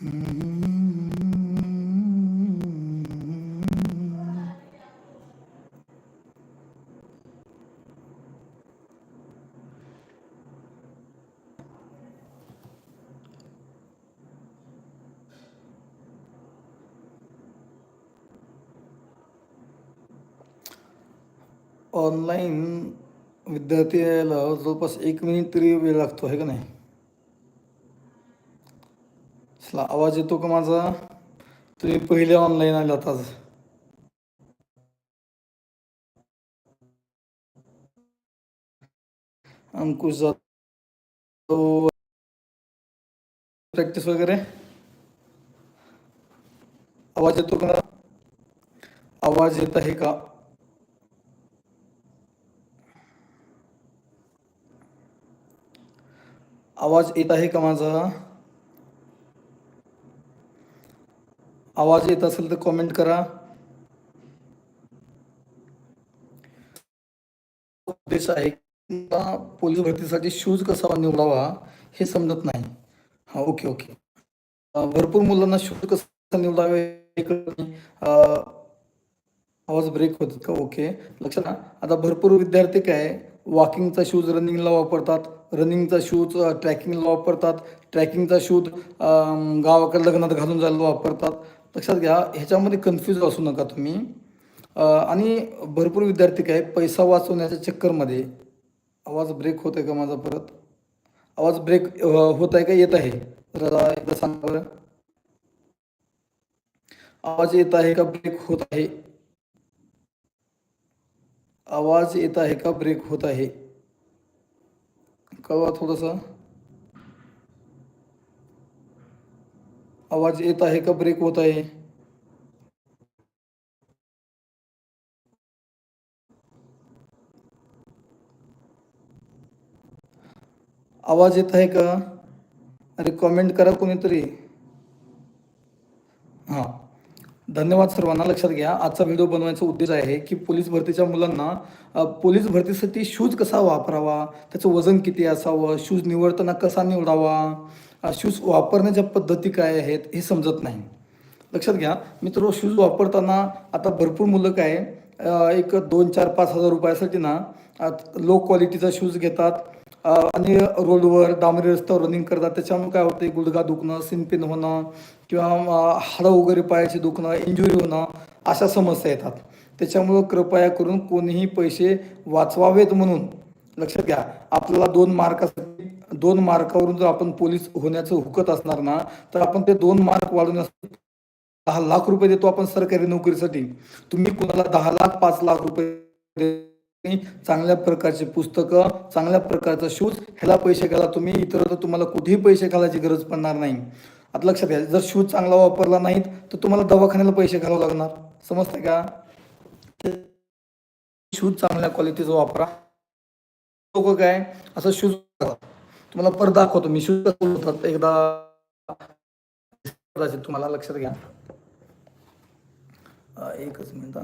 Online विद्यार्थ्याला जवळपास एक मिनिट तरी वेळ लागतो आहे का नाही? चला आवाज येतो का माझा? तुम्ही पहिले ऑनलाईन आलात आज अंकुश जातो प्रॅक्टिस वगैरे? आवाज येतो का? आवाज येत आहे का? आवाज येत आहे का माझा? आवाज येत असेल तर कमेंट करा. उद्देश आहे पोलीस भरतीसाठी शूज कसा निवडावा हे समजत नाही. हा ओके ओके भरपूर मुलांना शूज कसा निवडावे आवाज ब्रेक होतात का? ओके लक्षात आता भरपूर विद्यार्थी काय वॉकिंगचा शूज रनिंगला वापरतात. रनिंगचा शूज ट्रॅकिंगला वापरतात. ट्रॅकिंगचा शूज गावाकडे लग्नात घालून जायला वापरतात. लक्षात घ्या ह्याच्यामध्ये कन्फ्यूज असू नका तुम्ही. आणि भरपूर विद्यार्थी काय पैसा वाचवण्याच्या चक्करमध्ये आवाज ब्रेक होत आहे का माझा परत? आवाज ब्रेक होत आहे का? येत आहे. जरा एकदा सांगा बरं. आवाज येत आहे का? ब्रेक होत आहे. आवाज येत आहे का? ब्रेक होत आहे. कळवा थोडंसं. आवाज येत आहे का ब्रेक होत आहे? आवाज येत आहे का? अरे कमेंट करा कोणीतरी. हां. धन्यवाद सर्वांना. लक्षात घ्या आजचा व्हिडिओ बनवायचा उद्देश आहे की पोलीस भरतीच्या मुलांना पोलीस भरतीसाठी शूज कसा वापरावा? त्याचं वजन किती असावं? शूज निवडताना कसा निवडावा? शूज वापरण्याच्या पद्धती काय आहेत हे समजत नाही. लक्षात घ्या मित्र शूज वापरताना आता भरपूर मुलं काय एक दोन चार पाच हजार रुपयासाठी ना लो क्वालिटीचा शूज घेतात. आणि रोडवर डांबरी रस्त्यावर रनिंग करतात. त्याच्यामुळे काय होतं गुडघा दुखणं सिनपिन होणं किंवा हाडं वगैरे पायाचे दुखणं इंजुरी होणं अशा समस्या येतात. त्याच्यामुळं कृपया करून कोणीही पैसे वाचवावेत म्हणून. लक्षात घ्या आपल्याला दोन मार्कासाठी दोन मार्कावरून जर आपण पोलीस होण्याचं हुकत असणार ना तर आपण ते दोन मार्क वाढवण्यासाठी दहा लाख रुपये देतो आपण सरकारी नोकरीसाठी. तुम्ही कुणाला दहा लाख पाच लाख रुपये चांगल्या प्रकारचे पुस्तकं चांगल्या प्रकारचा शूज ह्याला पैसे घाला तुम्ही इतर तर तुम्हाला कुठेही पैसे घालायची गरज पडणार नाही. आता लक्षात घ्या जर शूज चांगला वापरला नाहीत तर तुम्हाला दवाखान्याला पैसे घालावं लागणार. समजतंय का? शूज चांगल्या क्वालिटीचा वापरा. लोक काय? असं शूज तुम्हाला परत दाखवतो. मी शूज होतात एकदा तुम्हाला लक्षात घ्या. एकच मिनिट.